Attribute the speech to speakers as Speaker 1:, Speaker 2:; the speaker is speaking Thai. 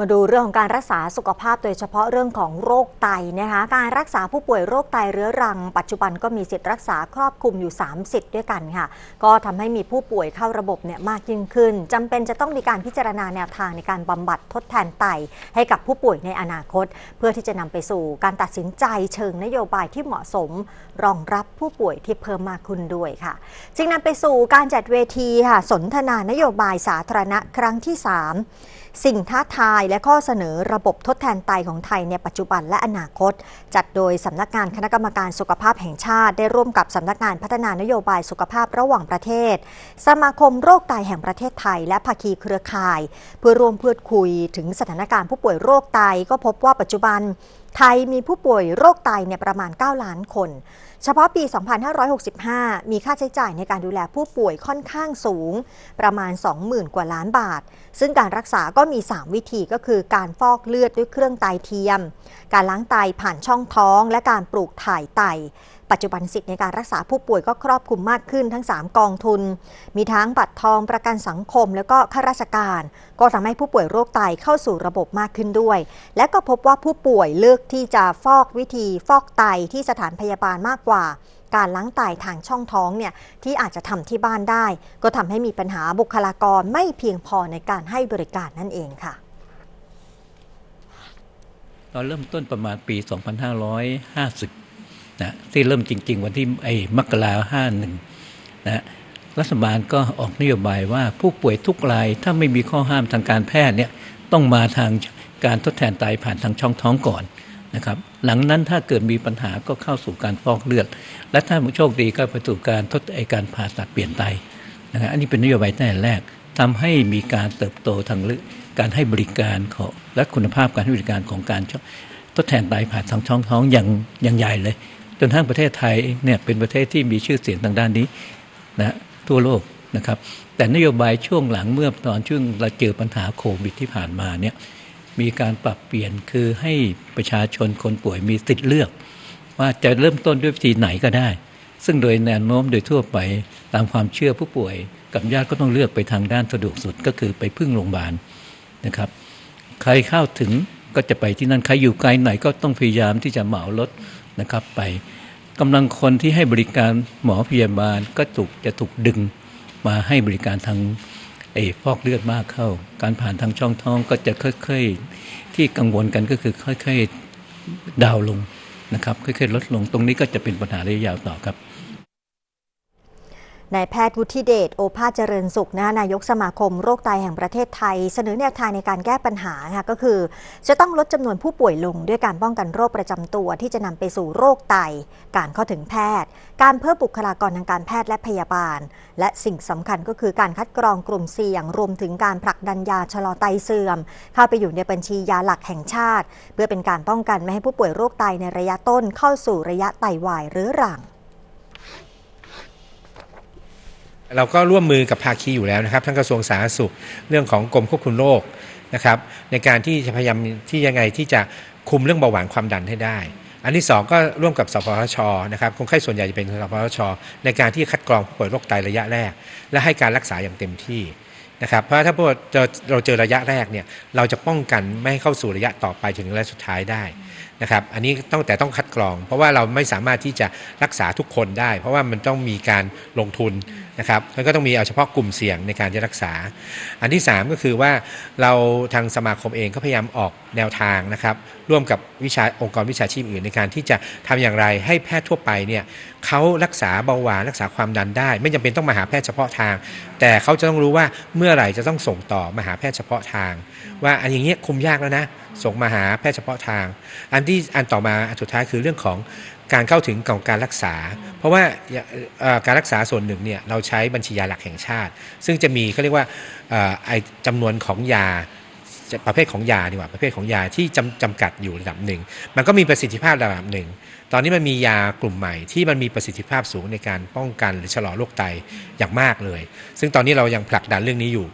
Speaker 1: มาดูเรื่องของการรักษาสุขภาพโดยเฉพาะเรื่องของโรคไตนะคะการรักษาผู้ป่วยโรคไตเรื้อรัง ปัจจุบันก็มีสิทธิ์รักษาครอบคลุมอยู่ 3 สิทธิ์ด้วยกันค่ะ ก็ทำให้มีผู้ป่วยเข้าระบบเนี่ยมากยิ่งขึ้นจำเป็นจะต้องมีการพิจารณาแนวทางในการบำบัดทดแทนไต ให้กับผู้ป่วยในอนาคต เพื่อที่จะนำไปสู่การตัดสินใจเชิงนโยบายที่เหมาะสม รองรับผู้ป่วยที่เพิ่มมากขึ้นด้วยค่ะ จึงนำไปสู่การจัดเวทีค่ะสนทนานโยบายสาธารณะครั้งที่ 3 สิ่งท้าทายและข้อเสนอระบบทดแทนไตของไทยในปัจจุบันและอนาคต จัดโดยสำนักงานคณะกรรมการสุขภาพแห่งชาติ ได้ร่วมกับสำนักงานพัฒนานโยบายสุขภาพระหว่างประเทศ สมาคมโรคไตแห่งประเทศไทย และภาคีเครือข่าย เพื่อร่วมพูดคุยถึงสถานการณ์ผู้ป่วยโรคไตก็พบว่าปัจจุบันไทยมีผู้ป่วยโรคไตเนี่ยประมาณ 9 ล้านคน เฉพาะปี 2565 มีค่าใช้จ่ายในการดูแลผู้ป่วยค่อนข้างสูง ประมาณ 20,000 กว่าล้านบาท ซึ่งการรักษาก็มี 3 วิธีก็คือการฟอกเลือดด้วยเครื่องไตเทียม การล้างไตผ่านช่องท้อง และการปลูกถ่ายไต ปัจจุบันสิทธิ์ในการรักษาผู้ป่วยก็ครอบคลุมมากขึ้นทั้ง 3 กองทุน มีทั้งบัตรทองประกันสังคม แล้วก็ข้าราชการ ก็ทำให้ผู้ป่วยโรคไตเข้าสู่ระบบมากขึ้นด้วย และก็พบว่าผู้ป่วยเลือกที่จะฟอกวิธีฟอกไตที่สถานพยาบาลมากกว่าการล้างไตทางช่องท้องเนี่ยที่อาจจะทำที่บ้านได้ ก็ทำให้มีปัญหาบุคลากรไม่เพียงพอในการให้บริการนั่นเองค่ะ
Speaker 2: ตอนเริ่มต้นประมาณปี 2550 นะที่เริ่มจริง ๆ วันที่ไอ้มกราห้าหนึ่งนะรัฐบาลก็ออกนโยบายว่าผู้ป่วยทุกรายถ้าไม่มีข้อห้ามทางการแพทย์เนี่ยต้องมาทางการทดแทนไตผ่านทางช่องท้องก่อนนะครับหลังนั้นถ้าเกิดมีปัญหาก็เข้าสู่การฟอกเลือด และถ้าโชคดีก็ไปสู่การทดไอการผ่าตัดเปลี่ยนไตนะครับอันนี้เป็นนโยบายแต่แรกทำให้มีการเติบโตทางกการให้บริการของและคุณภาพการให้บริการของการทดแทนไตผ่านทางช่องท้องอย่างอย่างใหญ่เลย จนทั้งประเทศไทยเนี่ยเป็นประเทศที่มีชื่อเสียงทางด้านนี้นะทั่วโลกนะครับ แต่นโยบายช่วงหลังเมื่อตอนช่วงเราเจอปัญหาโควิดที่ผ่านมาเนี่ยมีการปรับเปลี่ยนคือให้ประชาชนคนป่วยมีสิทธิ์เลือก ว่าจะเริ่มต้นด้วยวิธีไหนก็ได้ ซึ่งโดยแนวโน้มโดยทั่วไปตามความเชื่อผู้ป่วย กับญาติก็ต้องเลือกไปทางด้านสะดวกสุดก็คือไปพึ่งโรงพยาบาลนะครับ ใครเข้าถึงก็จะไปที่นั่นใครอยู่ไกลไหนก็ต้องพยายามที่จะเหมารถ นะครับไปกำลังคนที่ให้บริการหมอพยาบาลก็ถูกจะถูกดึงมาให้บริการทางไอ้ฟอกเลือดมากเข้า การผ่านทางช่องท้องก็จะค่อยๆที่กังวลกันก็คือค่อยๆดาวลงนะครับค่อยๆลดลงตรงนี้ก็จะเป็นปัญหาระยะยาวต่อครับ
Speaker 1: นายแพทย์วุฒิเดชโอภาสเจริญสุขนะนายกสมาคมโรคไตแห่งประเทศไทย เสนอแนวทางในการแก้ปัญหาค่ะก็คือ จะต้องลดจำนวนผู้ป่วยลงด้วยการป้องกันโรคประจำตัวที่จะนำไปสู่โรคไต การเข้าถึงแพทย์ การเพิ่มบุคลากรทางการแพทย์และพยาบาล และสิ่งสำคัญก็คือการคัดกรองกลุ่มเสี่ยง รวมถึงการผลักดันยาชะลอไตเสื่อม เข้าไปอยู่ในบัญชียาหลักแห่งชาติ เพื่อเป็นการป้องกันไม่ให้ผู้ป่วยโรคไตในระยะต้นเข้าสู่ระยะไตวายเรื้อรัง
Speaker 3: เราก็ร่วมมือกับภาคีอยู่แล้วนะครับทั้งกระทรวงสาธารณสุขเรื่องของกรมควบคุมโรคนะครับในการที่จะพยายามที่ยังไงที่จะคุมเรื่องเบาหวานความดันให้ได้ อันที่สองก็ร่วมกับสพทชนะครับคนไข้ส่วนใหญ่จะเป็นสพทชในการที่คัดกรองผู้ป่วยโรคไตระยะแรก และให้การรักษาอย่างเต็มที่นะครับเพราะถ้าเราเจอระยะแรกเนี่ยเราจะป้องกันไม่ให้เข้าสู่ระยะต่อไปถึงระยะสุดท้ายได้นะครับอันนี้ต้องแต่ต้องคัดกรอง เพราะว่าเราไม่สามารถที่จะรักษาทุกคนได้ เพราะว่ามันต้องมีการลงทุนนะครับแล้วก็ต้องมีเอาเฉพาะกลุ่มเสี่ยงในการจะรักษา อันที่ 3 ก็คือว่าเราทางสมาคมเองก็พยายามออกแนวทางนะครับร่วมกับวิชาองค์กรวิชาชีพอื่นในการที่จะทำอย่างไรให้แพทย์ทั่วไปเนี่ยเขารักษาเบาหวานรักษาความดันได้ ไม่จำเป็นต้องมาหาแพทย์เฉพาะทาง แต่เขาจะต้องรู้ว่าเมื่อไหร่จะต้องส่งต่อมาหาแพทย์เฉพาะทาง ว่าอันอย่างเงี้ยคุมยากแล้วนะส่งมาหาแพทย์เฉพาะทาง อันที่อันต่อมาอันสุดท้ายคือเรื่องของการเข้าถึงของการรักษา เพราะว่าการรักษาส่วนหนึ่งเนี่ยเราใช้บัญชียาหลักแห่งชาติ ซึ่งจะมีเขาเรียกว่าไอจำนวนของยาประเภทของยาดีกว่าประเภทของยาที่จำจำกัดอยู่ระดับหนึ่ง มันก็มีประสิทธิภาพระดับหนึ่ง ตอนนี้มันมียากลุ่มใหม่ที่มันมีประสิทธิภาพสูงในการป้องกันหรือชะลอโรคไตอย่างมากเลย ซึ่งตอนนี้เรายังผลักดันเรื่องนี้อยู่